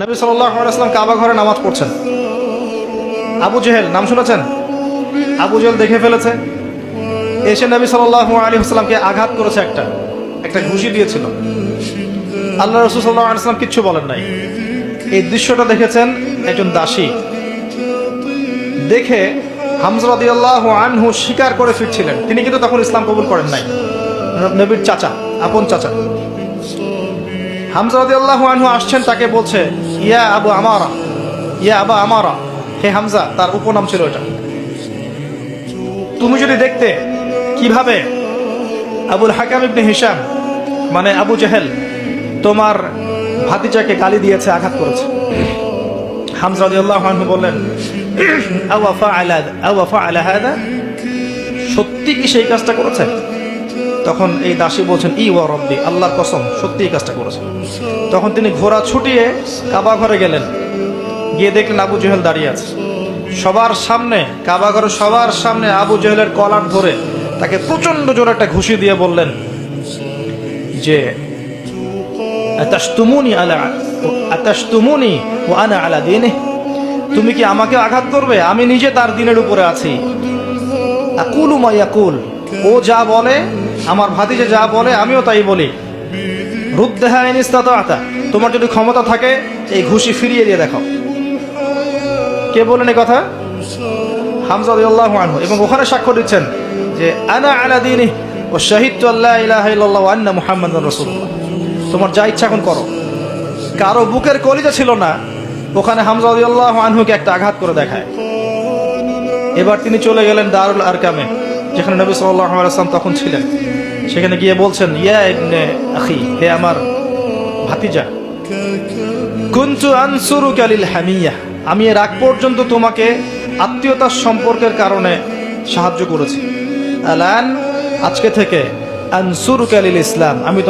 নবী সাল্লাম কাবা ঘরে নামাজ পড়ছেন। আবু জেহেল, নাম শুনেছেন? আবু জেহেল দেখে ফেলেছে। এসে নবী সাল্লাহ আলী আসসালামকে আঘাত করেছে একটা একটা ঘুষি দিয়েছিল। আল্লাহ রসুল সাল্লাহ আলিয়াল্লাম কিচ্ছু বলেন নাই। এই দৃশ্যটা দেখেছেন একজন দাসী। দেখে হামজরাদিয়াল্লাহ আনহু স্বীকার করে ফিরছিলেন। তিনি কিন্তু তখন ইসলাম কবুল করেন নাই। নবীর চাচা, আপন চাচা। হামজা রাদিয়াল্লাহু আনহু আসছেন, তাকে বলছে, ইয়া আবু আমারা, ইয়া আবা আমারা, হে হামজা, তার উপনাম ছিল এটা। তুমি যদি দেখতে কীভাবে আবুল হাকাম ইবনে হিসাম মানে আবু জাহেল, তোমার ভাতিজাকে গালি দিয়েছে, আঘাত করেছে। হামজা রাদিয়াল্লাহু আনহু বললেন, আওয়া ফাআলা আওয়া ফাআলা হাদা? সত্যি কি সেই কাজটা করেছে? তখন এই দাসী বলছেন, ই ওয়া রব্বি, আল্লাহর কসম, সত্যি এই কাজটা করেছেন। তখন তিনি ঘোড়া ছুটিয়ে কাবা ঘরে গেলেন। গিয়ে দেখলেন আবু জহেল দাঁড়িয়ে আছে। সবার সামনে, কাবা ঘরে সবার সামনে আবু জেহেলের কলার ধরে তাকে প্রচণ্ড জোরে একটা ঘুষি দিয়ে বললেন যে আলা ও আলা তুমি কি আমাকে আঘাত করবে? আমি নিজে তার দিনের উপরে আছি। ও যা বলে আমার ভাতিজে যা বলে, আমিও তাই বলি। রূপ রুদ্দেহা আতা তোমার যদি ক্ষমতা থাকে, এই ঘুষি ফিরিয়ে দিয়ে দেখো। কে বলেন এই কথা? হামজা রাদিয়াল্লাহু আনহু। এবং ওখানে সাক্ষ্য দিচ্ছেন যে, আনা আলা দিনি ও শাহিদ ইলাহা মুহাম্মাদুর রাসূলুল্লাহ। তোমার যা ইচ্ছা এখন করো। কারও বুকের কলিজা ছিল না, ওখানে হামজা রাদিয়াল্লাহু আনহুকে একটা আঘাত করে দেখায়। এবার তিনি চলে গেলেন দারুল আরকামে। যেখানে নবী সাল্লাম তখন ছিলেন, সেখানে গিয়ে বলছেন, ইয়া আখি, হে আমার ভাতিজা কুঞ্চু আনসুরু কালিল হামিয়া, আমি এর আগ পর্যন্ত তোমাকে আত্মীয়তার সম্পর্কের কারণে সাহায্য করেছি। আজকে থেকে আনসুরু কালিল ইসলাম, আমি